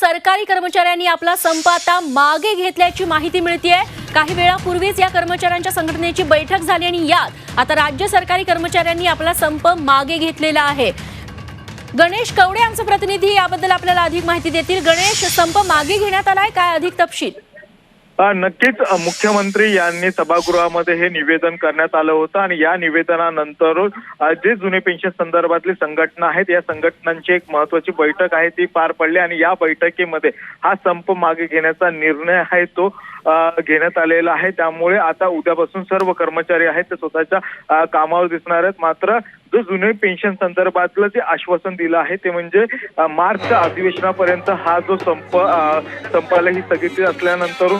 सरकारी कर्मचाऱ्यांनी आपला संप आता मागे घेतल्याची माहिती मिळतीये. काही वेळापूर्वीच या कर्मचाऱ्यांच्या संघटनेची बैठक झाली आणि यात आता राज्य सरकारी कर्मचाऱ्यांनी आपला संप मागे घेतलेला आहे. गणेश कवडे आमचे प्रतिनिधी याबद्दल आपल्याला अधिक माहिती देतील. गणेश संप मागे घेण्यात आलाय. काय अधिक तपशील? नक्कीच मुख्यमंत्री यांनी सभागृहामध्ये हे निवेदन करण्यात आलं होतं आणि या निवेदनानंतर जे जुने पेन्शन संदर्भातली संघटना आहेत या संघटनांची एक महत्वाची बैठक आहे ती पार पडली आणि या बैठकीमध्ये हा संप मागे घेण्याचा निर्णय आहे तो घेण्यात आलेला आहे. त्यामुळे आता उद्यापासून सर्व कर्मचारी आहेत ते स्वतःच्या कामावर दिसणार आहेत. मात्र जो जुने पेन्शन संदर्भातलं जे आश्वासन दिलं आहे ते म्हणजे मार्चच्या अधिवेशनापर्यंत हा जो संप अ, संपाला ही स्थगिती असल्यानंतर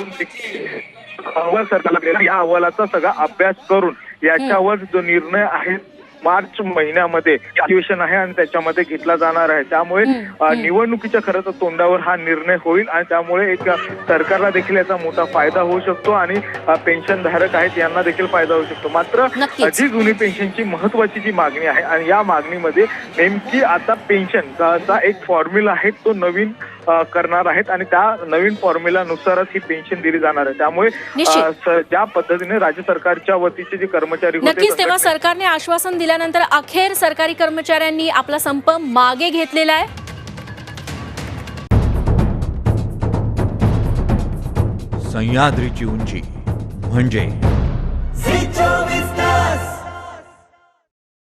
अहवाल सरकारला या अहवालाचा सगळा अभ्यास करून याच्यावर जो निर्णय आहे मार्च महिन्यामध्ये अधिवेशन आहे आणि त्याच्यामध्ये घेतला जाणार आहे. त्यामुळे निवडणुकीच्या खरं तर तोंडावर हा निर्णय होईल आणि त्यामुळे एक सरकारला देखील याचा मोठा फायदा होऊ शकतो आणि पेन्शन धारक आहेत यांना देखील फायदा होऊ शकतो. मात्र जी जुनी पेन्शनची महत्वाची जी मागणी आहे आणि या मागणीमध्ये नेमकी आता पेन्शन चा एक फॉर्म्युला आहे तो नवीन करणार आहेत आणि त्या नवीन फॉर्म्युलानुसारच ही पेन्शन दिली जाणार आहे. त्यामुळे ज्या पद्धतीने राज्य सरकारच्या वतीचे जे कर्मचारी होते नक्कीच तेव्हा सरकारने आश्वासन दिल्यानंतर अखेर सरकारी कर्मचाऱ्यांनी आपला संप मागे घेतलेला आहे. सह्याद्रीची उंची म्हणजे